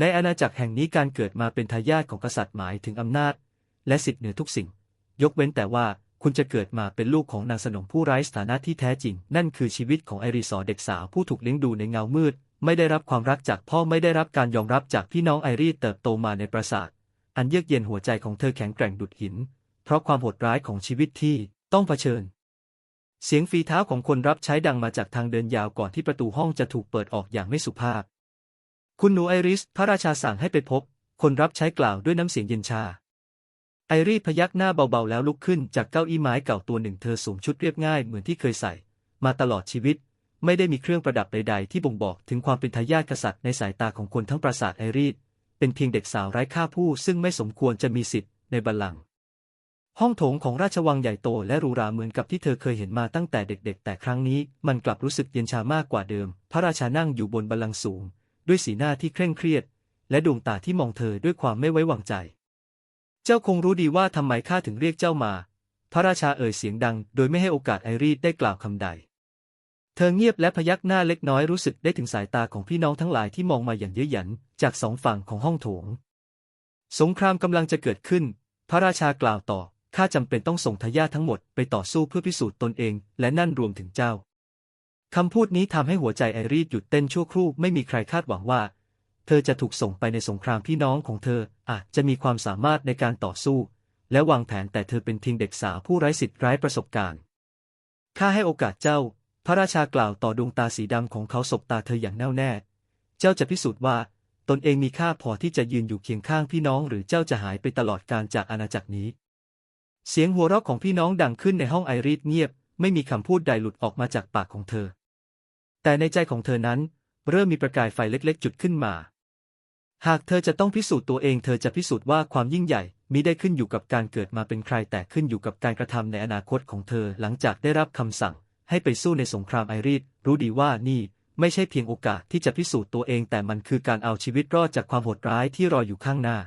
ในอาณาจักรแห่งนี้การเกิดมาเป็นทายาทของกษัตริย์หมายถึงอำนาจ และสิทธิเหนือทุกสิ่ง ยกเว้นแต่ว่าคุณจะเกิดมาเป็นลูกของนางสนมผู้ไร้สถานะที่แท้จริง นั่นคือชีวิตของไอริสอเด็กสาวผู้ถูกเลี้ยงดูในเงามืด ไม่ได้รับความรักจากพ่อไม่ได้รับการยอมรับจากพี่น้องไอรีเติบโตมาในปราสาท อันเยือกเย็นหัวใจของเธอแข็งแกร่งดุดหิน เพราะความโหดร้ายของชีวิตที่ต้องเผชิญ เสียงฝีเท้าของคนรับใช้ดังมาจากทางเดินยาวก่อนที่ประตูห้องจะถูกเปิดออกอย่างไม่สุภาพ คุณหนูไอริส พระราชาสั่งให้ไปพบ คนรับใช้กล่าวด้วยน้ำเสียงเย็นชา ไอรีพยักหน้าเบาๆแล้วลุกขึ้นจากเก้าอี้ไม้เก่าตัวหนึ่งเธอสวมชุดเรียบง่ายเหมือนที่เคยใส่ มาตลอดชีวิต ไม่ได้มีเครื่องประดับใดๆ ที่บ่งบอกถึงความเป็นทายาทกษัตริย์ในสายตาของคนทั้งปราสาทไอรีดเป็นเพียงเด็กสาวไร้ค่าผู้ซึ่งไม่สมควรจะมีสิทธิ์ในบัลลังก์ห้องโถงของราชวังใหญ่โตและหรูหราเหมือนกับที่เธอเคยเห็นมาตั้งแต่เด็กๆ แต่ครั้งนี้มันกลับรู้สึกเย็นชามากกว่าเดิม พระราชานั่งอยู่บนบัลลังก์สูง ด้วยสีหน้าที่เคร่งเครียด และดวงตาที่มองเธอด้วยความไม่ไว้วางใจ เจ้าคงรู้ดีว่าทำไมข้าถึงเรียกเจ้ามา พระราชาเอ่ยเสียงดัง โดยไม่ให้โอกาสไอรีดได้กล่าวคำใด เธอเงียบและพยักหน้าเล็กน้อยรู้สึกได้ถึงสายตาของพี่น้องทั้งหลายที่มองมาอย่างเย้ยหยันจากสองฝั่งของห้องโถง สงครามกำลังจะเกิดขึ้น พระราชากล่าวต่อข้าจำเป็นต้องส่งทายาททั้งหมดไปต่อสู้เพื่อพิสูจน์ตนเอง และนั่นรวมถึงเจ้า คำพูดนี้ทำให้หัวใจไอรีดหยุดเต้นชั่วครู่ไม่มีใครคาดหวังว่า เธอจะถูกส่งไปในสงครามพี่น้องของเธออาจจะมีความสามารถในการต่อสู้ และวางแผนแต่เธอเป็นเพียงเด็กสาวผู้ไร้สิทธิ์ไร้ประสบการณ์ข้าให้โอกาสเจ้า พระราชากล่าวต่อดวงตาสีดำของเขาสบตาเธออย่างแน่วแน่ เจ้าจะพิสูจน์ว่า ตนเองมีค่าพอที่จะยืนอยู่เคียงข้างพี่น้อง หรือเจ้าจะหายไปตลอดการจากอาณาจักรนี้ เสียงหัวเราะของพี่น้องดังขึ้นในห้องไอรีดเงียบ ไม่มีคำพูดใดหลุดออกมาจากปากของเธอ แต่ในใจของเธอนั้น เริ่มมีประกายไฟเล็กๆ จุดขึ้นมา หากเธอจะต้องพิสูจน์ตัวเองเธอจะพิสูจน์ว่าความยิ่งใหญ่มิได้ขึ้นอยู่กับการเกิดมาเป็นใครแต่ขึ้นอยู่กับการกระทำในอนาคตของเธอหลังจากได้รับคำสั่ง ให้ไปสู้ในสงครามไอรีดรู้ดีว่านี่ไม่ใช่เพียงโอกาสที่จะพิสูจน์ตัวเองแต่มันคือการเอาชีวิตรอดจากความโหดร้ายที่รออยู่ข้างหน้า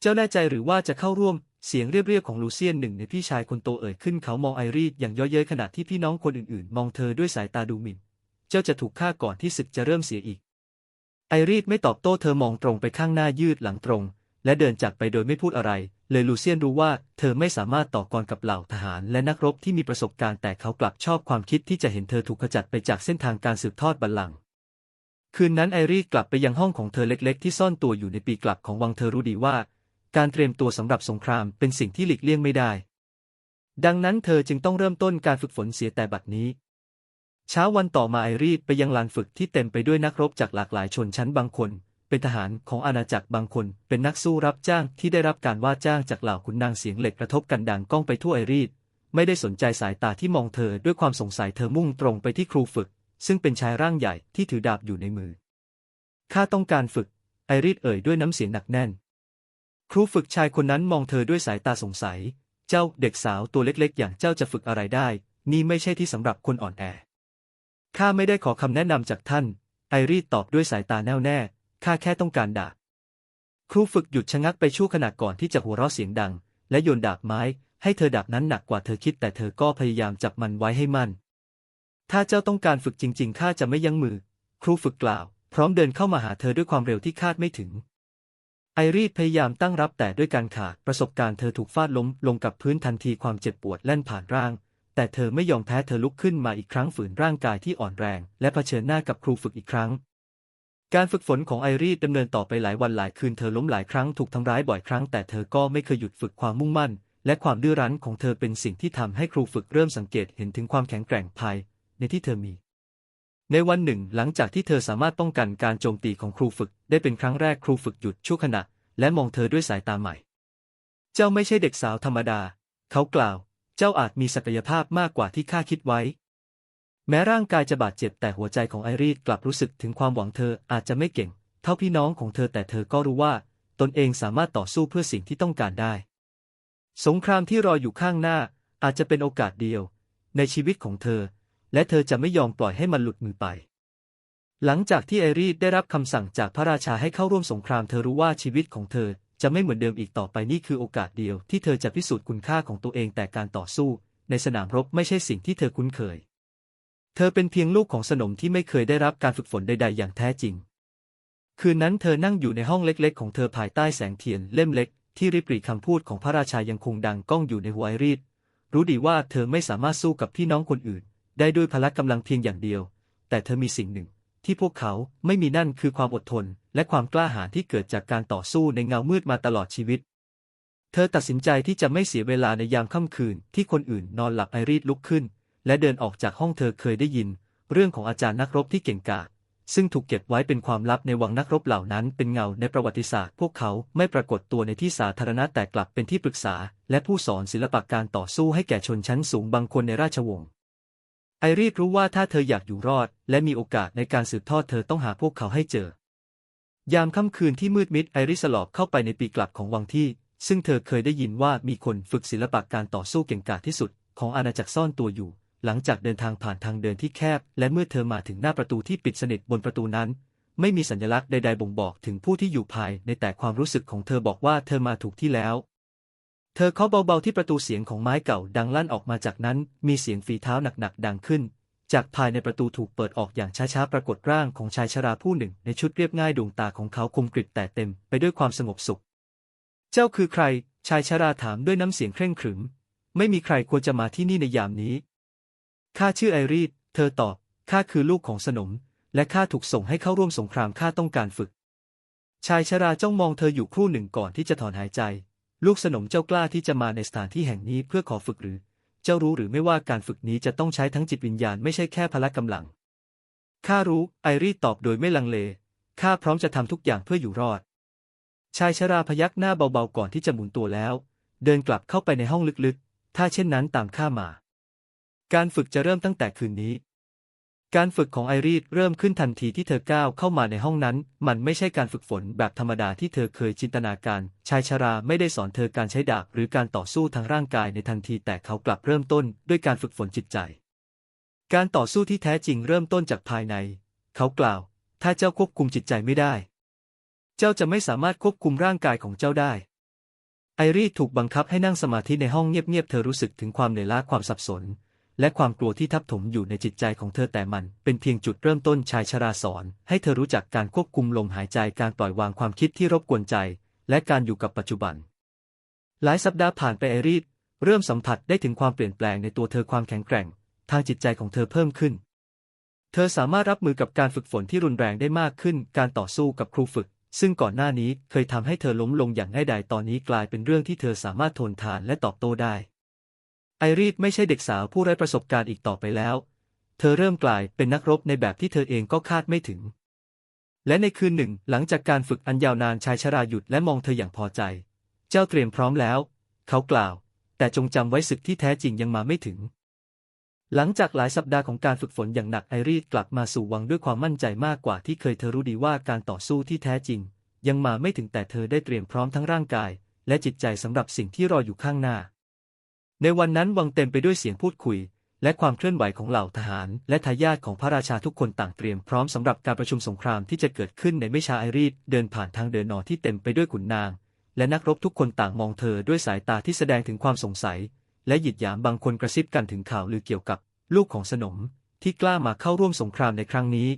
เจ้าแน่ใจหรือว่าจะเข้าร่วม เสียงเรียบๆของลูเซียนหนึ่งในพี่ชายคนโตเอ่ยขึ้นเขามองไอรีดอย่างย่อเย้ยขณะที่พี่น้องคนอื่นๆ มองเธอด้วยสายตาดูหมิ่น เจ้าจะถูกฆ่าก่อนที่ศึกจะเริ่มเสียอีก ไอรีดไม่ตอบโต้เธอมองตรงไปข้างหน้ายืดหลังตรง และเดินจากไปโดยไม่พูดอะไร เลยลูเซียนรู้ว่าเธอไม่สามารถต่อกรกับเหล่าทหารและนักรบที่มีประสบการณ์แต่เขากลับชอบความคิดที่จะเห็นเธอถูกขจัดไปจากเส้นทางการสืบทอดบัลลังก์คืนนั้นไอรีดกลับไปยังห้องของเธอเล็กๆ ที่ซ่อนตัวอยู่ในปีกลับของวังเธอรู้ดีว่า การเตรียมตัวสำหรับสงครามเป็นสิ่งที่หลีกเลี่ยงไม่ได้ ดังนั้นเธอจึงต้องเริ่มต้นการฝึกฝนเสียแต่บัดนี้ เช้าวันต่อมาไอรีดไปยังลานฝึกที่เต็มไปด้วยนักรบจากหลากหลายชนชั้นบางคน เป็นทหารของอาณาจักรบางคน เป็นนักสู้รับจ้างที่ได้รับการว่าจ้างจากเหล่าขุนนางเสียงเหล็กกระทบกันดังก้องไปทั่วไอรีดไม่ได้สนใจสายตาที่มองเธอด้วยความสงสัยเธอมุ่งตรงไปที่ครูฝึก ซึ่งเป็นชายร่างใหญ่ที่ถือดาบอยู่ในมือข้าต้องการฝึกไอรีดเอ่ยด้วยน้ำเสียงหนักแน่น ครูฝึกชายคนนั้นมองเธอด้วยสายตาสงสัย เจ้าเด็กสาวตัวเล็กๆ อย่างเจ้าจะฝึกอะไรได้ นี่ไม่ใช่ที่สำหรับคนอ่อนแอ ข้าไม่ได้ขอคำแนะนำจากท่าน ไอรีตอบด้วยสายตาแน่วแน่ ข้าแค่ต้องการดาบ ครูฝึกหยุดชะงักไปชั่วขณะก่อนที่จะหัวเราะเสียงดัง และโยนดาบไม้ ให้เธอดาบนั้นหนักกว่าเธอคิดแต่เธอก็พยายามจับมันไว้ให้มั่น ถ้าเจ้าต้องการฝึกจริง ๆ ข้าจะไม่ยั้งมือ ครูฝึกกล่าว พร้อมเดินเข้ามาหาเธอด้วยความเร็วที่คาดไม่ถึง ไอรีดพยายามตั้งรับแต่ด้วยการขาดประสบการณ์เธอถูกฟาดล้มลงกับพื้นทันทีความเจ็บปวดแล่นผ่านร่าง แต่เธอไม่ยอมแพ้เธอลุกขึ้นมาอีกครั้งฝืนร่างกายที่อ่อนแรง และเผชิญหน้ากับครูฝึกอีกครั้ง การฝึกฝนของไอรีดดำเนินต่อไปหลายวันหลายคืนเธอล้มหลายครั้งถูกทำร้ายบ่อยครั้งแต่เธอก็ไม่เคยหยุดฝึกความมุ่งมั่น และความดื้อรั้นของเธอเป็นสิ่งที่ทำให้ครูฝึกเริ่มสังเกตเห็นถึงความแข็งแกร่งภายในที่เธอมี ในวันหนึ่ง หลังจากที่เธอสามารถป้องกันการโจมตีของครูฝึก ได้เป็นครั้งแรกครูฝึกหยุดชั่วขณะ และมองเธอด้วยสายตาใหม่ เจ้าไม่ใช่เด็กสาวธรรมดา เขากล่าว เจ้าอาจมีศักยภาพมากกว่าที่ข้าคิดไว้ แม้ร่างกายจะบาดเจ็บแต่หัวใจของไอรีดกลับรู้สึกถึงความหวังเธออาจจะไม่เก่ง เท่าพี่น้องของเธอแต่เธอก็รู้ว่า ตนเองสามารถต่อสู้เพื่อสิ่งที่ต้องการได้ สงครามที่รออยู่ข้างหน้าอาจจะเป็นโอกาสเดียว ในชีวิตของเธอ และเธอจะไม่ยอมปล่อยให้มันหลุดมือไป หลังจากที่ไอรีดได้รับคำสั่งจากพระราชาให้เข้าร่วมสงครามเธอรู้ว่าชีวิตของเธอจะไม่เหมือนเดิมอีกต่อไปนี่คือโอกาสเดียวที่เธอจะพิสูจน์คุณค่าของตัวเองแต่การต่อสู้ ในสนามรบไม่ใช่สิ่งที่เธอคุ้นเคย เธอเป็นเพียงลูกของสนมที่ไม่เคยได้รับการฝึกฝนใด ๆ อย่างแท้จริง คืนนั้นเธอนั่งอยู่ในห้องเล็กๆ ของเธอภายใต้แสงเทียนเล่มเล็กที่ริบหรี่คำพูดของพระราชายังคงดังก้องอยู่ในหัวไอรีดรู้ดีว่าเธอไม่สามารถสู้กับพี่น้องคนอื่น ได้ด้วยพละกำลังเพียงอย่างเดียว แต่เธอมีสิ่งหนึ่ง ที่พวกเขาไม่มีนั่นคือความอดทน และความกล้าหาญที่เกิดจากการต่อสู้ในเงามืดมาตลอดชีวิต เธอตัดสินใจที่จะไม่เสียเวลาในยามค่ำคืน ที่คนอื่นนอนหลับไอรีดลุกขึ้น และเดินออกจากห้องเธอเคยได้ยิน เรื่องของอาจารย์นักรบที่เก่งกาจซึ่งถูกเก็บไว้เป็นความลับในวังนักรบเหล่านั้นเป็นเงาในประวัติศาสตร์ พวกเขาไม่ปรากฏตัวในที่สาธารณะแต่กลับเป็นที่ปรึกษา และผู้สอนศิลปะการต่อสู้ให้แก่ชนชั้นสูงบางคนในราชวงศ์ ไอรีดรู้ว่าถ้าเธออยากอยู่รอด และมีโอกาสในการสืบทอดเธอต้องหาพวกเขาให้เจอ ยามค่ำคืนที่มืดมิดไอริสลอบเข้าไปในปีกลับของวังที่ ซึ่งเธอเคยได้ยินว่ามีคนฝึกศิลปะการต่อสู้เก่งกาจที่สุด ของอาณาจักรซ่อนตัวอยู่ หลังจากเดินทางผ่านทางเดินที่แคบ และเมื่อเธอมาถึงหน้าประตูที่ปิดสนิทบนประตูนั้น ไม่มีสัญลักษณ์ใดๆบ่งบอกถึงผู้ที่อยู่ภายในแต่ความรู้สึกของเธอบอกว่าเธอมาถูกที่แล้ว เธอเคาะเบาๆที่ประตูเสียงของไม้เก่าดังลั่นออกมาจากนั้น มีเสียงฝีเท้าหนักๆดังขึ้น จากภายในประตูถูกเปิดออกอย่างช้าๆปรากฏร่างของชายชราผู้หนึ่ง ในชุดเรียบง่ายดวงตาของเขาคมกริบแต่เต็มไปด้วยความสงบสุข เจ้าคือใคร ชายชราถามด้วยน้ำเสียงเคร่งขรึม ไม่มีใครควรจะมาที่นี่ในยามนี้ข้าชื่อไอรีดเธอตอบข้าคือลูกของสนม และข้าถูกส่งให้เข้าร่วมสงครามข้าต้องการฝึก ชายชราจ้องมองเธออยู่ครู่หนึ่งก่อนที่จะถอนหายใจ ลูกสนมเจ้ากล้าที่จะมาในสถานที่แห่งนี้เพื่อขอฝึกหรือ เจ้ารู้หรือไม่ว่าการฝึกนี้จะต้องใช้ทั้งจิตวิญญาณไม่ใช่แค่พละกำลัง ข้ารู้ ไอรีตอบโดยไม่ลังเล ข้าพร้อมจะทำทุกอย่างเพื่ออยู่รอด ชายชราพยักหน้าเบาๆก่อนที่จะหมุนตัวแล้ว เดินกลับเข้าไปในห้องลึกๆ ถ้าเช่นนั้นตามข้ามา การฝึกจะเริ่มตั้งแต่คืนนี้ การฝึกของไอรีดเริ่มขึ้นทันทีที่เธอก้าวเข้ามาในห้องนั้น มันไม่ใช่การฝึกฝนแบบธรรมดาที่เธอเคยจินตนาการ ชายชราไม่ได้สอนเธอการใช้ดาบหรือการต่อสู้ทางร่างกายในทันที แต่เขากลับเริ่มต้นด้วยการฝึกฝนจิตใจ การต่อสู้ที่แท้จริงเริ่มต้นจากภายใน เขากล่าว ถ้าเจ้าควบคุมจิตใจไม่ได้ เจ้าจะไม่สามารถควบคุมร่างกายของเจ้าได้ ไอรีถูกบังคับให้นั่งสมาธิในห้องเงียบๆ เธอรู้สึกถึงความเหนื่อยล้าความสับสน และความกลัวที่ทับถมอยู่ในจิตใจของเธอแต่มัน เป็นเพียงจุดเริ่มต้นชายชราสอน ให้เธอรู้จักการควบคุมลมหายใจการปล่อยวางความคิดที่รบกวนใจ และการอยู่กับปัจจุบัน หลายสัปดาห์ผ่านไปไอรีดเริ่มสัมผัสได้ถึงความเปลี่ยนแปลงในตัวเธอความแข็งแกร่ง ทางจิตใจของเธอเพิ่มขึ้น เธอสามารถรับมือกับการฝึกฝนที่รุนแรงได้มากขึ้น การต่อสู้กับครูฝึก ซึ่งก่อนหน้านี้เคยทำให้เธอล้มลงอย่างง่ายดายตอนนี้กลายเป็นเรื่องที่เธอสามารถทนทานและตอบโต้ได้ ไอรีดไม่ใช่เด็กสาวผู้ไร้ประสบการณ์อีกต่อไปแล้ว เธอเริ่มกลายเป็นนักรบในแบบที่เธอเองก็คาดไม่ถึง และในคืนหนึ่งหลังจากการฝึกอันยาวนานชายชราหยุดและมองเธออย่างพอใจ เจ้าเตรียมพร้อมแล้ว เขากล่าว แต่จงจำไว้ศึกที่แท้จริงยังมาไม่ถึง หลังจากหลายสัปดาห์ของการฝึกฝนอย่างหนักไอรีดกลับมาสู่วังด้วยความมั่นใจมากกว่าที่เคยเธอรู้ดีว่าการต่อสู้ที่แท้จริง ยังมาไม่ถึงแต่เธอได้เตรียมพร้อมทั้งร่างกาย และจิตใจสำหรับสิ่งที่รออยู่ข้างหน้า ในวันนั้นวังเต็มไปด้วยเสียงพูดคุย และความเคลื่อนไหวของเหล่าทหาร และทายาทของพระราชาทุกคนต่างเตรียมพร้อมสำหรับการประชุมสงครามที่จะเกิดขึ้นในไม่ช้าไอรีดเดินผ่านทางเดินนอนที่เต็มไปด้วยขุนนาง และนักรบทุกคนต่างมองเธอด้วยสายตาที่แสดงถึงความสงสัย และหยิดหยามบางคนกระซิบกันถึงข่าวลือเกี่ยวกับ ลูกของสนม ที่กล้ามาเข้าร่วมสงครามในครั้งนี้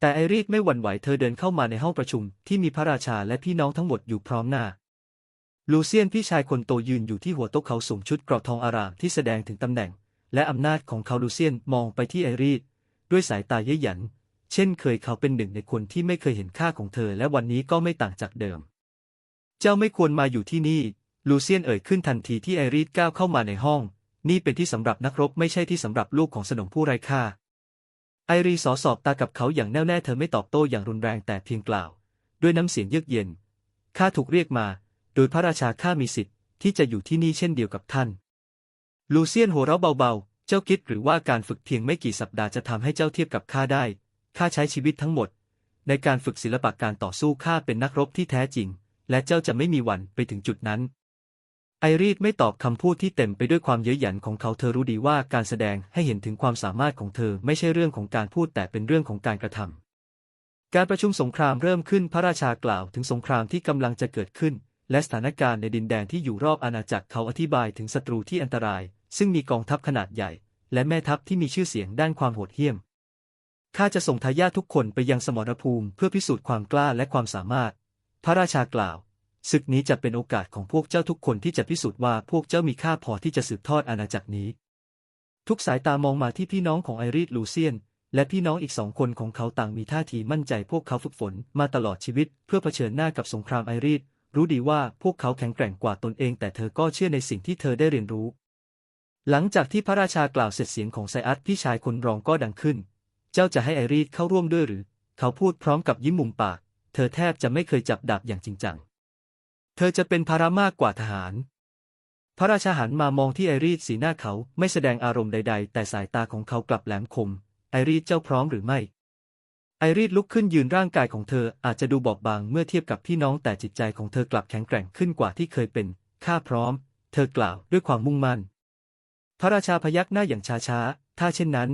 แต่ไอรีดไม่หวั่นไหวเธอเดินเข้ามาในห้องประชุมที่มีพระราชาและพี่น้องทั้งหมดอยู่พร้อมหน้า ลูเซียนพี่ชายคนโตยืนอยู่ที่หัวโต๊ะเขาสวมชุดเกราะทองอารามที่แสดงถึงตำแหน่ง และอำนาจของเขาลูเซียนมองไปที่ไอรีดด้วยสายตาเย้ยหยัน เช่นเคยเขาเป็นหนึ่งในคนที่ไม่เคยเห็นค่าของเธอ และวันนี้ก็ไม่ต่างจากเดิม เจ้าไม่ควรมาอยู่ที่นี่ ลูเซียนเอ่ยขึ้นทันทีที่ไอรีดก้าวเข้ามาในห้อง นี่เป็นที่สำหรับนักรบไม่ใช่ที่สำหรับลูกของสนมผู้ไร้ค่า ไอรีสอสอบตากับเขาอย่างแน่วแน่เธอไม่ตอบโต้อย่างรุนแรงแต่เพียงกล่าว ด้วยน้ำเสียงเยือกเย็นข้าถูกเรียกมา โดยพระราชาข้ามีสิทธิ์ที่จะอยู่ที่นี่เช่นเดียวกับท่าน ลูเซียนหัวเราะเบาๆ เจ้าคิดหรือว่าการฝึกเพียงไม่กี่สัปดาห์จะทำให้เจ้าเทียบกับข้าได้ ข้าใช้ชีวิตทั้งหมด ในการฝึกศิลปะการต่อสู้ข้าเป็นนักรบที่แท้จริง และเจ้าจะไม่มีวันไปถึงจุดนั้น ไอรีดไม่ตอบคำพูดที่เต็มไปด้วยความเย้ยหยันของเขาเธอรู้ดีว่าการแสดงให้เห็นถึงความสามารถของเธอไม่ใช่เรื่องของการพูดแต่เป็นเรื่องของการกระทำการประชุมสงครามเริ่มขึ้นพระราชากล่าวถึงสงครามที่กำลังจะเกิดขึ้น และสถานการณ์ในดินแดนที่อยู่รอบอาณาจักรเขาอธิบายถึงศัตรูที่อันตราย ซึ่งมีกองทัพขนาดใหญ่ และแม่ทัพที่มีชื่อเสียงด้านความโหดเหี้ยมข้าจะส่งทายาททุกคนไปยังสมรภูมิเพื่อพิสูจน์ความกล้าและความสามารถ พระราชากล่าวศึกนี้จะเป็นโอกาสของพวกเจ้าทุกคนที่จะพิสูจน์ว่าพวกเจ้ามีค่าพอที่จะสืบทอดอาณาจักรนี้ ทุกสายตามองมาที่พี่น้องของไอรีดลูเซียน และพี่น้องอีกสองคนของเขาต่างมีท่าทีมั่นใจพวกเขาฝึกฝนมาตลอดชีวิต เพื่อเผชิญหน้ากับสงครามไอรีด รู้ดีว่าพวกเขาแข็งแกร่งกว่าตนเอง แต่เธอก็เชื่อในสิ่งที่เธอได้เรียนรู้ หลังจากที่พระราชากล่าวเสร็จเสียงของไซอัสพี่ชายคนรองก็ดังขึ้น เจ้าจะให้ไอรีดเข้าร่วมด้วยหรือ เขาพูดพร้อมกับยิ้มมุมปาก เธอแทบจะไม่เคยจับดาบอย่างจริงจัง เธอจะเป็นภาระมากกว่าทหาร พระราชาหันมามองที่ไอรีดสีหน้าเขาไม่แสดงอารมณ์ใด ๆ แต่สายตาของเขากลับแหลมคม ไอรีดเจ้าพร้อมหรือไม่ ไอรีดลุกขึ้นยืนร่างกายของเธออาจจะดูบอบบางเมื่อเทียบกับพี่น้องแต่จิตใจของเธอกลับแข็งแกร่งขึ้นกว่าที่เคยเป็น ข้าพร้อม เธอกล่าวด้วยความมุ่งมั่น พระราชาพยักหน้าอย่างช้าๆ ถ้าเช่นนั้น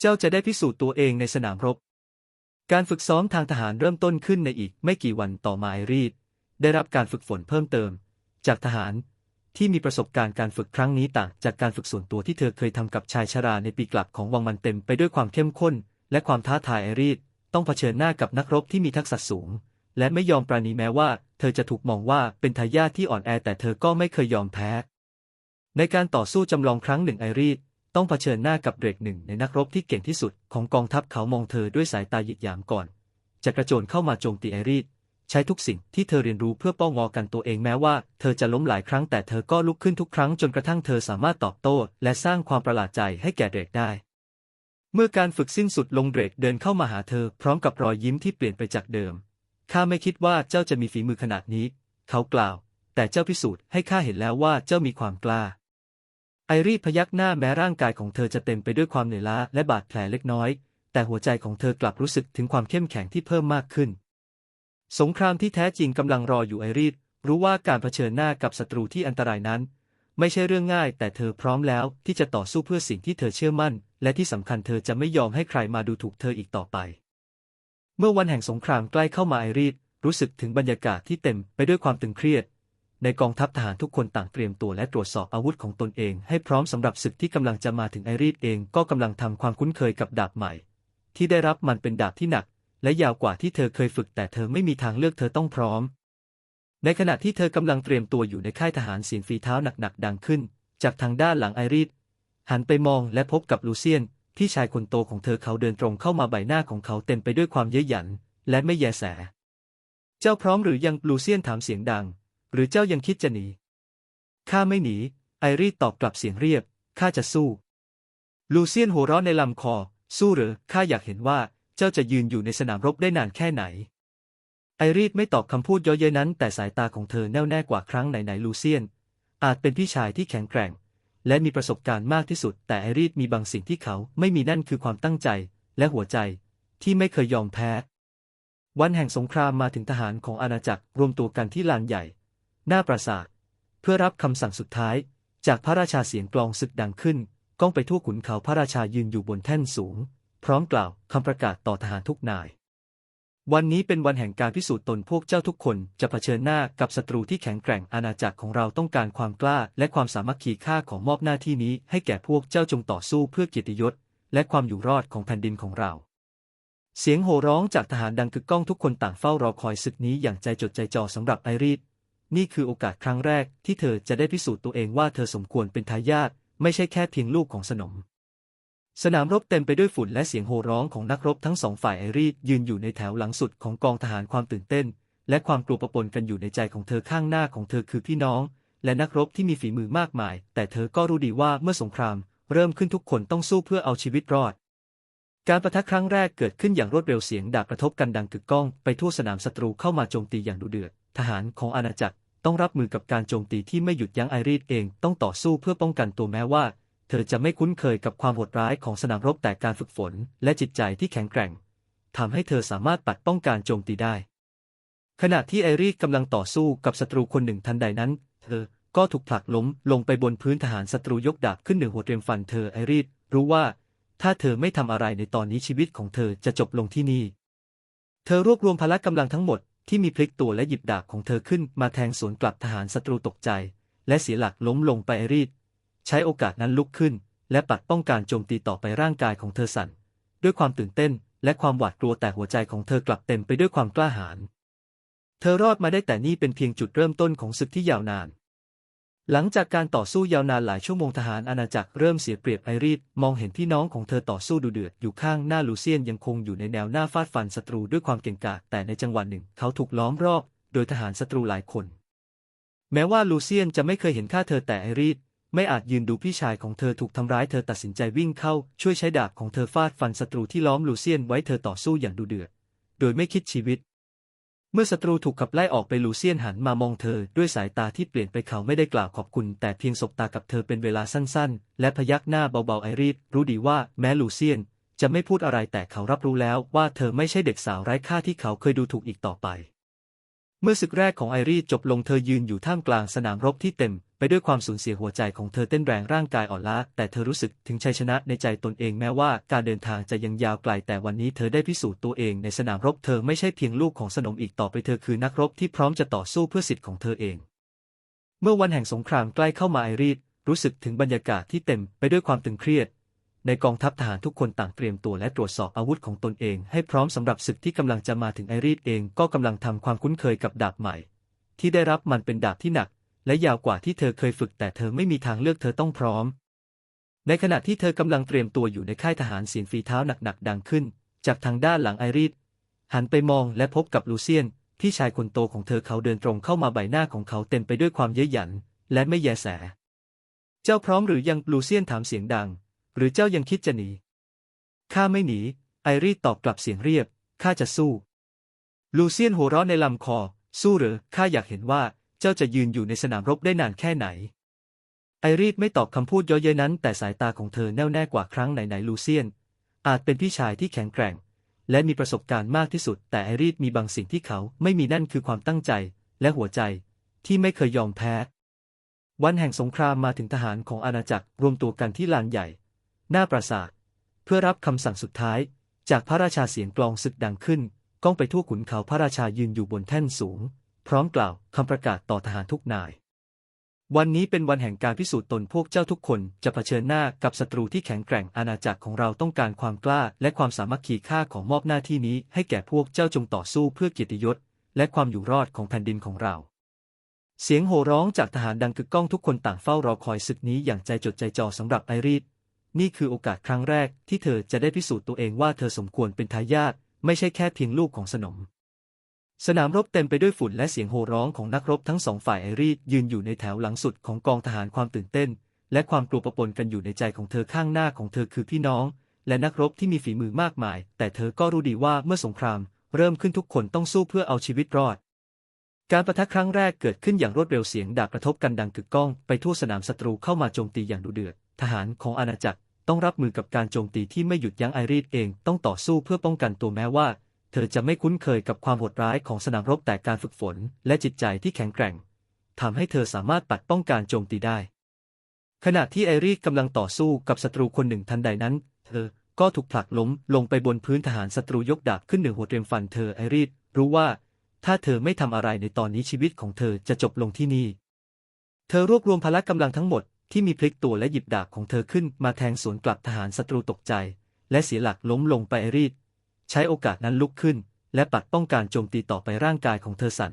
เจ้าจะได้พิสูจน์ตัวเองในสนามรบ การฝึกซ้อมทางทหารเริ่มต้นขึ้นในอีกไม่กี่วันต่อมาไอรีดได้รับการฝึกฝนเพิ่มเติม จากทหารที่มีประสบการณ์การฝึกครั้งนี้ต่างจากการฝึกส่วนตัวที่เธอเคยทำกับชายชราในปีกลับของวังมันเต็มไปด้วยความเข้มข้น และความท้าทายไอรีดต้องเผชิญหน้ากับนักรบที่มีทักษะสูง และไม่ยอมปราณีแม้ว่า เธอจะถูกมองว่าเป็นทายาทที่อ่อนแอแต่เธอก็ไม่เคยยอมแพ้ ในการต่อสู้จำลองครั้งหนึ่งไอรีดต้องเผชิญหน้ากับเดรกหนึ่งในนักรบที่เก่งที่สุดของกองทัพเขามองเธอด้วยสายตาหยิกหยามก่อน จะกระโจนเข้ามาโจมตีไอรีดใช้ทุกสิ่งที่เธอเรียนรู้เพื่อป้องงอกันตัวเองแม้ว่าเธอจะล้มหลายครั้งแต่เธอก็ลุกขึ้นทุกครั้งจนกระทั่งเธอสามารถตอบโต้ และสร้างความประหลาดใจให้แก่เดรกได้ เมื่อการฝึกสิ้นสุดลงเดรกเดินเข้ามาหาเธอ พร้อมกับรอยยิ้มที่เปลี่ยนไปจากเดิม ข้าไม่คิดว่าเจ้าจะมีฝีมือขนาดนี้ เขากล่าว แต่เจ้าพิสูจน์ให้ข้าเห็นแล้วว่าเจ้ามีความกล้า ไอรีพยักหน้าแม้ร่างกายของเธอจะเต็มไปด้วยความเหนื่อยล้าและบาดแผลเล็กน้อย แต่หัวใจของเธอกลับรู้สึกถึงความเข้มแข็งที่เพิ่มมากขึ้น สงครามที่แท้จริงกำลังรออยู่ไอรีดรู้ว่าการเผชิญหน้ากับศัตรูที่อันตรายนั้น ไม่ใช่เรื่องง่าย แต่เธอพร้อมแล้วที่จะต่อสู้เพื่อสิ่งที่เธอเชื่อมั่น และที่สำคัญเธอจะไม่ยอมให้ใครมาดูถูกเธออีกต่อไป เมื่อวันแห่งสงครามใกล้เข้ามาไอรีดรู้สึกถึงบรรยากาศที่เต็มไปด้วยความตึงเครียด ในกองทัพทหารทุกคนต่างเตรียมตัวและตรวจสอบอาวุธของตนเอง ให้พร้อมสำหรับศึกที่กำลังจะมาถึงไอรีดเองก็กำลังทำความคุ้นเคยกับดาบใหม่ ที่ได้รับมันเป็นดาบที่หนัก และยาวกว่าที่เธอเคยฝึกแต่เธอไม่มีทางเลือกเธอต้องพร้อม ในขณะที่เธอกำลังเตรียมตัวอยู่ในค่ายทหารเสียงฝีเท้าหนักๆดังขึ้น จากทางด้านหลังไอรีดหันไปมองและพบกับลูเซียนพี่ชายคนโตของเธอเขาเดินตรงเข้ามาใบหน้าของเขาเต็มไปด้วยความเย้ยหยัน และไม่แยแส เจ้าพร้อมหรือยังลูเซียนถามเสียงดัง หรือเจ้ายังคิดจะหนี ข้าไม่หนี ไอรีดตอบกลับเสียงเรียบ ข้าจะสู้ ลูเซียนหัวเราะในลำคอ สู้หรือข้าอยากเห็นว่า เจ้าจะยืนอยู่ในสนามรบได้นานแค่ไหน ไอรีดไม่ตอบคำพูดเย่อเย้ยนั้น แต่สายตาของเธอแน่วแน่กว่าครั้งไหนๆลูเซียน อาจเป็นพี่ชายที่แข็งแกร่ง และมีประสบการณ์มากที่สุด แต่ไอรีดมีบางสิ่งที่เขาไม่มีนั่นคือความตั้งใจ และหัวใจ ที่ไม่เคยยอมแพ้ วันแห่งสงครามมาถึงทหารของอาณาจักรรวมตัวกันที่ลานใหญ่ หน้าปราสาทเพื่อรับคำสั่งสุดท้าย จากพระราชาเสียงกลองศึกดังขึ้นก้องไปทั่วขุนเขาพระราชายืนอยู่บนแท่นสูง พร้อมกล่าวคำประกาศต่อทหารทุกนาย วันนี้เป็นวันแห่งการพิสูจน์ตนพวกเจ้าทุกคนจะเผชิญหน้ากับศัตรูที่แข็งแกร่งอาณาจักรของเราต้องการความกล้า และความสามัคคีค่าของมอบหน้าที่นี้ให้แก่พวกเจ้าจงต่อสู้เพื่อเกียรติยศ และความอยู่รอดของแผ่นดินของเรา เสียงโห่ร้องจากทหารดังกึกก้องทุกคนต่างเฝ้ารอคอยศึกนี้อย่างใจจดใจจ่อสำหรับไอรีดนี่คือโอกาสครั้งแรกที่เธอจะได้พิสูจน์ตัวเองว่าเธอสมควรเป็นทายาทไม่ใช่แค่เพียงลูกของสนม สนามรบเต็มไปด้วยฝุ่นและเสียงโห่ร้องของนักรบทั้งสองฝ่ายไอรีดยืนอยู่ในแถวหลังสุดของกองทหารความตื่นเต้น และความกลัวปะปนกันอยู่ในใจของเธอข้างหน้าของเธอคือพี่น้อง และนักรบที่มีฝีมือมากมาย แต่เธอก็รู้ดีว่าเมื่อสงคราม เริ่มขึ้นทุกคนต้องสู้เพื่อเอาชีวิตรอด การประทะครั้งแรกเกิดขึ้นอย่างรวดเร็วเสียงดาบกระทบกันดังกึกก้อง ไปทั่วสนามศัตรูเข้ามาโจมตีอย่างดุเดือด ทหารของอาณาจักรต้องรับมือกับการโจมตีที่ไม่หยุดยั้งไอรีดเองต้องต่อสู้เพื่อป้องกันตัวแม้ว่า เธอจะไม่คุ้นเคยกับความโหดร้ายของสนามรบแต่การฝึกฝน และจิตใจที่แข็งแกร่งทำให้เธอสามารถปัดป้องการโจมตีได้ ขณะที่ไอรีกำลังต่อสู้กับศัตรูคนหนึ่งทันใดนั้น เธอก็ถูกผลักล้มลงไปบนพื้นทหารศัตรูยกดาบขึ้นเหนือหัวเตรียมฟันเธอไอรีดรู้ว่า ถ้าเธอไม่ทำอะไรในตอนนี้ชีวิตของเธอจะจบลงที่นี่ เธอรวบรวมพละกำลังทั้งหมดที่มีพลิกตัวและหยิบดาบของเธอขึ้นมาแทงสวนกลับทหารศัตรูตกใจ และเสียหลักล้มลงไปไอรีด ใช้โอกาสนั้นลุกขึ้น และปัดป้องการโจมตีต่อไปร่างกายของเธอสั่น ด้วยความตื่นเต้นและความหวาดกลัวแต่หัวใจของเธอกลับเต็มไปด้วยความกล้าหาญเธอรอดมาได้แต่นี่เป็นเพียงจุดเริ่มต้นของศึกที่ยาวนาน หลังจากการต่อสู้ยาวนานหลายชั่วโมงทหารอาณาจักรเริ่มเสียเปรียบไอรีดมองเห็นพี่น้องของเธอต่อสู้ดุเดือดอยู่ข้างหน้าลูเซียนยังคงอยู่ในแนวหน้าฟาดฟันศัตรูด้วยความเก่งกาจแต่ในจังหวะหนึ่ง เขาถูกล้อมรอบ โดยทหารศัตรูหลายคน แม้ว่าลูเซียนจะไม่เคยเห็นค่าเธอแต่ไอรีด ไม่อาจยืนดูพี่ชายของเธอถูกทำร้ายเธอตัดสินใจวิ่งเข้า ช่วยใช้ดาบของเธอฟาดฟันศัตรูที่ล้อมลูเซียนไว้เธอต่อสู้อย่างดุเดือด โดยไม่คิดชีวิต เมื่อศัตรูถูกขับไล่ออกไปลูเซียนหันมามองเธอด้วยสายตาที่เปลี่ยนไปเขาไม่ได้กล่าวขอบคุณ แต่เพียงสบตากับเธอเป็นเวลาสั้นๆ และพยักหน้าเบาๆไอรีดรู้ดีว่าแม้ลูเซียนจะไม่พูดอะไรแต่เขารับรู้แล้วว่าเธอไม่ใช่เด็กสาวไร้ค่าที่เขาเคยดูถูกอีกต่อไป เมื่อศึกแรกของไอรีดจบลงเธอยืนอยู่ท่ามกลางสนามรบที่เต็ม ไปด้วยความสูญเสียหัวใจของเธอเต้นแรงร่างกายอ่อนล้า แต่เธอรู้สึกถึงชัยชนะในใจตนเองแม้ว่าการเดินทางจะยังยาวไกลแต่วันนี้เธอได้พิสูจน์ตัวเองในสนามรบเธอไม่ใช่เพียงลูกของสนมอีกต่อไปเธอคือนักรบที่พร้อมจะต่อสู้เพื่อสิทธิ์ของเธอเอง เมื่อวันแห่งสงครามใกล้เข้ามาไอรีดรู้สึกถึงบรรยากาศที่เต็มไปด้วยความตึงเครียด ในกองทัพทหารทุกคนต่างเตรียมตัวและตรวจสอบอาวุธของตนเองให้พร้อมสำหรับศึกที่กำลังจะมาถึงไอรีดเองก็กำลังทำความคุ้นเคยกับดาบใหม่ ที่ได้รับมันเป็นดาบที่หนัก และยาวกว่าที่เธอเคยฝึกแต่เธอไม่มีทางเลือกเธอต้องพร้อม ในขณะที่เธอกำลังเตรียมตัวอยู่ในค่ายทหารเสียงฝีเท้าหนักๆดังขึ้น จากทางด้านหลังไอรีดหันไปมองและพบกับลูเซียนพี่ชายคนโตของเธอเขาเดินตรงเข้ามาใบหน้าของเขาเต็มไปด้วยความเย้ยหยัน และไม่แยแส เจ้าพร้อมหรือยังลูเซียนถามเสียงดัง หรือเจ้ายังคิดจะหนี ข้าไม่หนี ไอรีดตอบกลับเสียงเรียบ ข้าจะสู้ ลูเซียนหัวเราะในลำคอ สู้หรือ ข้าอยากเห็นว่า เจ้าจะยืนอยู่ในสนามรบได้นานแค่ไหน ไอรีดไม่ตอบคำพูดเย้อเย้ยนั้น แต่สายตาของเธอแน่วแน่กว่าครั้งไหนๆลูเซียน อาจเป็นพี่ชายที่แข็งแกร่ง และมีประสบการณ์มากที่สุด แต่ไอรีดมีบางสิ่งที่เขาไม่มีนั่นคือความตั้งใจและหัวใจที่ไม่เคยยอมแพ้ วันแห่งสงครามมาถึงทหารของอาณาจักรรวมตัวกันที่ลานใหญ่ หน้าปราสาท เพื่อรับคำสั่งสุดท้าย จากพระราชาเสียงกลองศึกดังขึ้น ก้องไปทั่วขุนเขาพระราชายืนอยู่บนแท่นสูง พร้อมกล่าวคำประกาศต่อทหารทุกนาย วันนี้เป็นวันแห่งการพิสูจน์ตนพวกเจ้าทุกคนจะเผชิญหน้ากับศัตรูที่แข็งแกร่งอาณาจักรของเราต้องการความกล้า และความสามัคคีค่าของมอบหน้าที่นี้ ให้แก่พวกเจ้าจงต่อสู้เพื่อเกียรติยศและความอยู่รอดของแผ่นดินของเราเสียงโห่ร้องจากทหารดังกึกก้องทุกคนต่างเฝ้ารอคอยศึกนี้อย่างใจจดใจจ่อสำหรับไอรีด นี่คือโอกาสครั้งแรกที่เธอจะได้พิสูจน์ตัวเองว่าเธอสมควรเป็นทายาทไม่ใช่แค่เพียงลูกของสนม สนามรบเต็มไปด้วยฝุ่นและเสียงโห่ร้องของนักรบทั้งสองฝ่ายไอรีดยืนอยู่ในแถวหลังสุดของกองทหารความตื่นเต้น และความกลัวปะปนกันอยู่ในใจของเธอข้างหน้าของเธอคือพี่น้อง และนักรบที่มีฝีมือมากมาย แต่เธอก็รู้ดีว่าเมื่อสงคราม เริ่มขึ้นทุกคนต้องสู้เพื่อเอาชีวิตรอดการประทะครั้งแรกเกิดขึ้นอย่างรวดเร็วเสียงดาบกระทบกันดังกึกก้อง ไปทั่วสนามศัตรูเข้ามาโจมตีอย่างดุเดือด ทหารของอาณาจักร ต้องรับมือกับการโจมตีที่ไม่หยุดยั้งไอรีดเองต้องต่อสู้เพื่อป้องกันตัวแม้ว่า เธอจะไม่คุ้นเคยกับความโหดร้ายของสนามรบแต่การฝึกฝน และจิตใจที่แข็งแกร่งทำให้เธอสามารถปัดป้องการโจมตีได้ ขณะที่ไอรีดกำลังต่อสู้กับศัตรูคนหนึ่งทันใดนั้น เธอก็ถูกผลักล้มลงไปบนพื้นทหารศัตรูยกดาบขึ้นเหนือหัวเตรียมฟันเธอไอรีดรู้ว่า ถ้าเธอไม่ทำอะไรในตอนนี้ชีวิตของเธอจะจบลงที่นี่ เธอรวบรวมพละกำลังทั้งหมด ที่มีพลิกตัวและหยิบดาบของเธอขึ้นมาแทงสวนกลับทหารศัตรูตกใจ และเสียหลักล้มลงไปรีด ใช้โอกาสนั้นลุกขึ้น และปัดป้องการโจมตีต่อไปร่างกายของเธอสั่น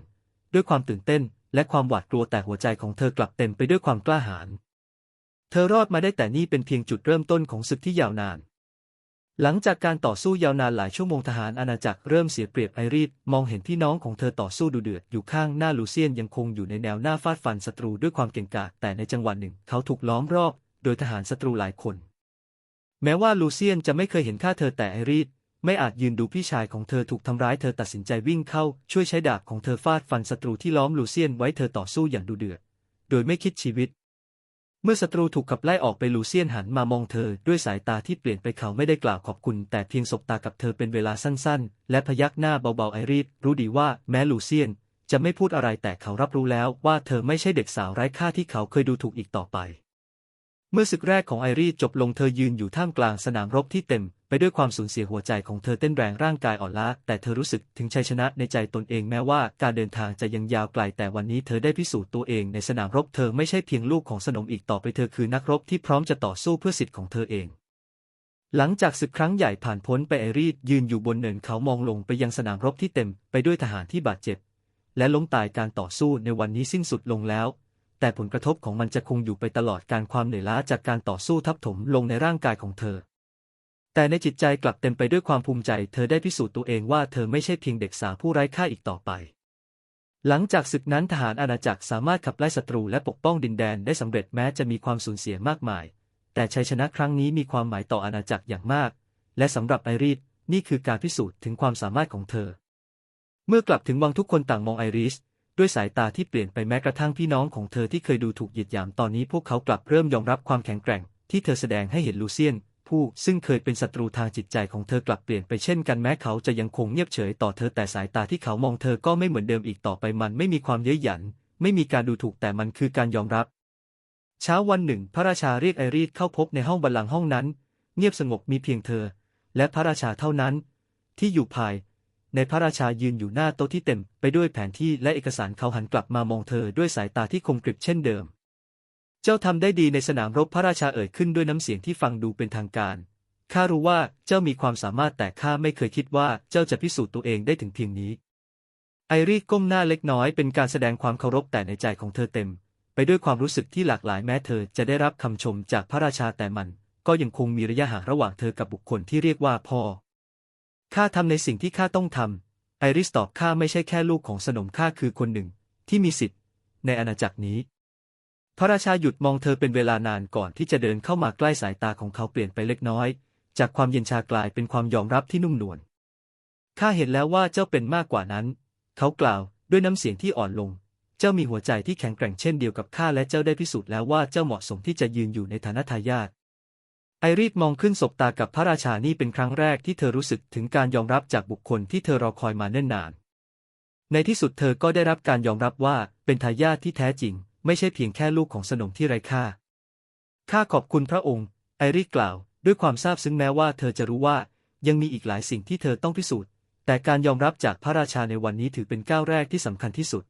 ด้วยความตื่นเต้นและความหวาดกลัวแต่หัวใจของเธอกลับเต็มไปด้วยความกล้าหาญเธอรอดมาได้แต่นี่เป็นเพียงจุดเริ่มต้นของศึกที่ยาวนาน หลังจากการต่อสู้ยาวนานหลายชั่วโมงทหารอาณาจักรเริ่มเสียเปรียบไอรีดมองเห็นพี่น้องของเธอต่อสู้ดุเดือดอยู่ข้างหน้าลูเซียนยังคงอยู่ในแนวหน้าฟาดฟันศัตรูด้วยความเก่งกาจแต่ในจังหวะหนึ่ง เขาถูกล้อมรอบ โดยทหารศัตรูหลายคน แม้ว่าลูเซียนจะไม่เคยเห็นค่าเธอแต่ไอรีดไม่อาจยืนดูพี่ชายของเธอถูกทำร้ายเธอตัดสินใจวิ่งเข้า ช่วยใช้ดาบของเธอฟาดฟันศัตรูที่ล้อมลูเซียนไว้เธอต่อสู้อย่างดุเดือด โดยไม่คิดชีวิต เมื่อศัตรูถูกขับไล่ออกไปลูเซียนหันมามองเธอด้วยสายตาที่เปลี่ยนไปเขาไม่ได้กล่าวขอบคุณ แต่เพียงสบตากับเธอเป็นเวลาสั้นๆ และพยักหน้าเบาๆไอรีดรู้ดีว่าแม้ลูเซียน จะไม่พูดอะไรแต่เขารับรู้แล้วว่าเธอไม่ใช่เด็กสาวไร้ค่าที่เขาเคยดูถูกอีกต่อไป เมื่อศึกแรกของไอรีจบลงเธอยืนอยู่ท่ามกลางสนามรบที่เต็ม ไปด้วยความสูญเสียหัวใจของเธอเต้นแรงร่างกายอ่อนล้า แต่เธอรู้สึกถึงชัยชนะในใจตนเองแม้ว่าการเดินทางจะยังยาวไกล แต่วันนี้เธอได้พิสูจน์ตัวเองในสนามรบเธอไม่ใช่เพียงลูกของสนมอีกต่อไปเธอคือนักรบที่พร้อมจะต่อสู้เพื่อสิทธิ์ของเธอเอง หลังจากศึกครั้งใหญ่ผ่านพ้นไปไอรีดยืนอยู่บนเนินเขามองลงไปยังสนามรบที่เต็ม ไปด้วยทหารที่บาดเจ็บ และล้มตายการต่อสู้ในวันนี้สิ้นสุดลงแล้ว แต่ผลกระทบของมันจะคงอยู่ไปตลอดการความเหนื่อยล้าจากการต่อสู้ทับถมลงในร่างกายของเธอ แต่ในจิตใจกลับเต็มไปด้วยความภูมิใจ เธอได้พิสูจน์ตัวเองว่าเธอไม่ใช่เพียงเด็กสาวผู้ไร้ค่าอีกต่อไป หลังจากศึกนั้นทหารอาณาจักรสามารถขับไล่ศัตรูและปกป้องดินแดนได้สำเร็จแม้จะมีความสูญเสียมากมาย แต่ชัยชนะครั้งนี้มีความหมายต่ออาณาจักรอย่างมาก และสำหรับไอรีสนี่คือการพิสูจน์ถึงความสามารถของเธอ เมื่อกลับถึงวังทุกคนต่างมองไอริส ด้วยสายตาที่เปลี่ยนไปแม้กระทั่งพี่น้องของเธอที่เคยดูถูกเหยียดหยามตอนนี้พวกเขากลับเริ่มยอมรับความแข็งแกร่ง ที่เธอแสดงให้เห็นลูเซียน ผู้ซึ่งเคยเป็นศัตรูทางจิตใจของเธอกลับเปลี่ยนไปเช่นกันแม้เขาจะยังคงเงียบเฉยต่อเธอแต่สายตาที่เขามองเธอก็ไม่เหมือนเดิมอีกต่อไปมันไม่มีความเย้ยหยัน ไม่มีการดูถูกแต่มันคือการยอมรับ เช้าวันหนึ่ง พระราชาเรียกไอรีดเข้าพบในห้องบัลลังก์ห้องนั้น เงียบสงบมีเพียงเธอ และพระราชาเท่านั้น ที่อยู่ภาย ในพระราชายืนอยู่หน้าโต๊ะที่เต็มไปด้วยแผนที่และเอกสารเขาหันกลับมามองเธอด้วยสายตาที่คมกริบเช่นเดิม เจ้าทำได้ดีในสนามรบพระราชาเอ่ยขึ้นด้วยน้ำเสียงที่ฟังดูเป็นทางการ ข้ารู้ว่าเจ้ามีความสามารถแต่ข้าไม่เคยคิดว่าเจ้าจะพิสูจน์ตัวเองได้ถึงเพียงนี้ ไอรีก้มหน้าเล็กน้อยเป็นการแสดงความเคารพแต่ในใจของเธอเต็ม ไปด้วยความรู้สึกที่หลากหลายแม้เธอจะได้รับคำชมจากพระราชาแต่มัน ก็ยังคงมีระยะห่างระหว่างเธอกับบุคคลที่เรียกว่าพ่อ ข้าทำในสิ่งที่ข้าต้องทำไอริสตอบข้าไม่ใช่แค่ลูกของสนมข้าคือคนหนึ่ง ที่มีสิทธิ์ ในอาณาจักรนี้ พระราชาหยุดมองเธอเป็นเวลานานก่อนที่จะเดินเข้ามาใกล้สายตาของเขาเปลี่ยนไปเล็กน้อย จากความเย็นชากลายเป็นความยอมรับที่นุ่มนวลข้าเห็นแล้วว่าเจ้าเป็นมากกว่านั้น เขากล่าวด้วยน้ำเสียงที่อ่อนลง เจ้ามีหัวใจที่แข็งแกร่งเช่นเดียวกับข้าและเจ้าได้พิสูจน์แล้วว่าเจ้าเหมาะสมที่จะยืนอยู่ในฐานะทายาท ไอรีดมองขึ้นสบตากับพระราชานี่เป็นครั้งแรกที่เธอรู้สึกถึงการยอมรับจากบุคคลที่เธอรอคอยมาเนิ่นนาน ในที่สุดเธอก็ได้รับการยอมรับว่าเป็นทายาทที่แท้จริง ไม่ใช่เพียงแค่ลูกของสนมที่ไร้ค่า ข้าขอบคุณพระองค์ ไอรีดกล่าว ด้วยความซาบซึ้งแม้ว่าเธอจะรู้ว่ายังมีอีกหลายสิ่งที่เธอต้องพิสูจน์ แต่การยอมรับจากพระราชาในวันนี้ถือเป็นก้าวแรกที่สำคัญที่สุด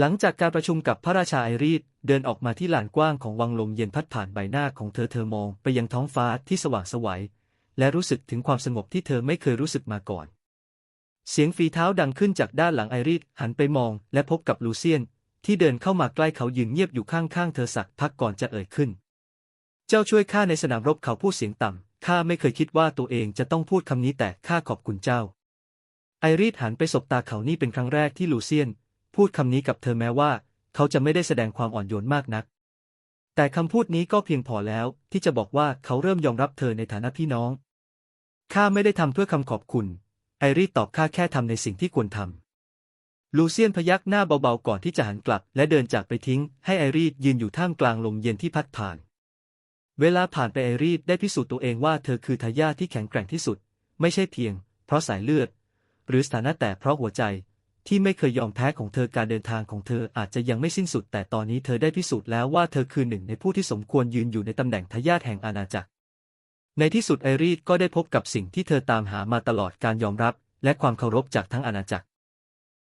หลังจากการประชุมกับพระราชาไอรีดเดินออกมาที่ลานกว้างของวังลมเย็นพัดผ่านใบหน้าของเธอเธอมองไปยังท้องฟ้าที่สว่างสวัยและรู้สึกถึงความสงบที่เธอไม่เคยรู้สึกมาก่อน เสียงฝีเท้าดังขึ้นจากด้านหลังไอรีดหันไปมองและพบกับลูเซียน ที่เดินเข้ามาใกล้เขายืนเงียบอยู่ข้างๆเธอสักพักก่อนจะเอ่ยขึ้น เจ้าช่วยข้าในสนามรบเขาพูดเสียงต่ำข้าไม่เคยคิดว่าตัวเองจะต้องพูดคำนี้แต่ข้าขอบคุณเจ้า ไอรีดหันไปสบตาเขานี่เป็นครั้งแรกที่ลูเซียน พูดคำนี้กับเธอแม้ว่า เขาจะไม่ได้แสดงความอ่อนโยนมากนัก แต่คำพูดนี้ก็เพียงพอแล้วที่จะบอกว่าเขาเริ่มยอมรับเธอในฐานะพี่น้อง ข้าไม่ได้ทำเพื่อคำขอบคุณ ไอรีดตอบข้าแค่ทำในสิ่งที่ควรทำ ลูเซียนพยักหน้าเบาๆก่อนที่จะหันกลับ และเดินจากไปทิ้ง ให้ไอรีดยืนอยู่ท่ามกลางลมเย็นที่พัดผ่าน เวลาผ่านไปไอรีดได้พิสูจน์ตัวเองว่าเธอคือทายาทที่แข็งแกร่งที่สุด ไม่ใช่เพียง เพราะสายเลือด หรือสถานะแต่เพราะหัวใจ ที่ไม่เคยยอมแพ้ของเธอการเดินทางของเธออาจจะยังไม่สิ้นสุด แต่ตอนนี้เธอได้พิสูจน์แล้วว่าเธอคือหนึ่งในผู้ที่สมควรยืนอยู่ในตำแหน่งทายาทแห่งอาณาจักร ในที่สุดไอรีดก็ได้พบกับสิ่งที่เธอตามหามาตลอดการยอมรับ และความเคารพจากทั้งอาณาจักร